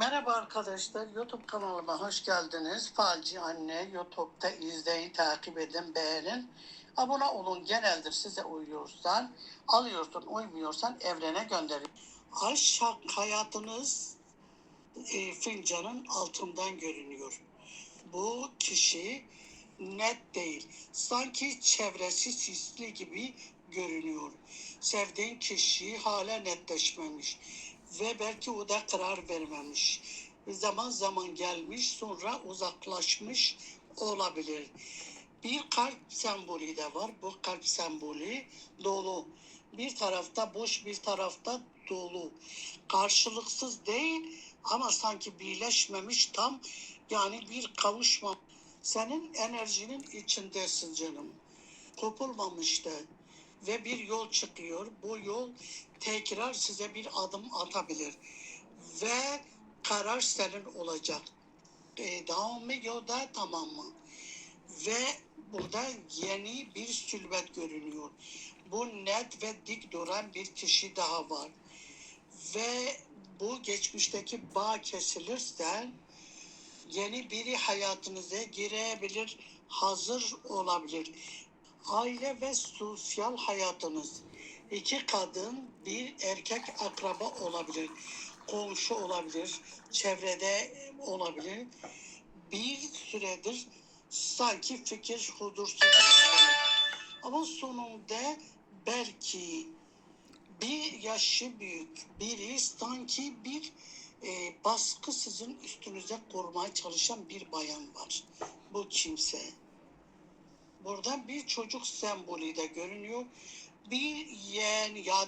Merhaba arkadaşlar, YouTube kanalıma hoş geldiniz. Falci Anne YouTube'da izleyin, takip edin, beğenin. Abone olun, geneldir size uyuyorsan, alıyorsun, uymuyorsan evrene gönderin. Aşk hayatınız e, fincanın altından görünüyor. Bu kişi net değil. Sanki çevresi sisli gibi görünüyor. Sevdiğin kişi hala netleşmemiş. Ve belki o da karar vermemiş. Zaman zaman gelmiş sonra uzaklaşmış olabilir. Bir kalp sembolü de var. Bu kalp sembolü dolu. Bir tarafta boş bir tarafta dolu. Karşılıksız değil ama sanki birleşmemiş tam yani bir kavuşma. Senin enerjinin içindesin canım. Kopulmamış da ve bir yol çıkıyor. Bu yol tekrar size bir adım atabilir ve karar senin olacak. E, devam mı yolda tamam mı? Ve burada yeni bir sülbet görünüyor. Bu net ve dik duran bir kişi daha var. Ve bu geçmişteki bağ kesilirse yeni biri hayatınıza girebilir, hazır olabilir. Aile ve sosyal hayatınız. İki kadın, bir erkek akraba olabilir. Komşu olabilir, çevrede olabilir. Bir süredir sanki fikir hudursuzluk. Ama sonunda belki bir yaşı büyük biri sanki bir e, baskı sizin üstünüze kurmaya çalışan bir bayan var. Bu kimse. Burada bir çocuk sembolü de görünüyor. Bir yeğen ya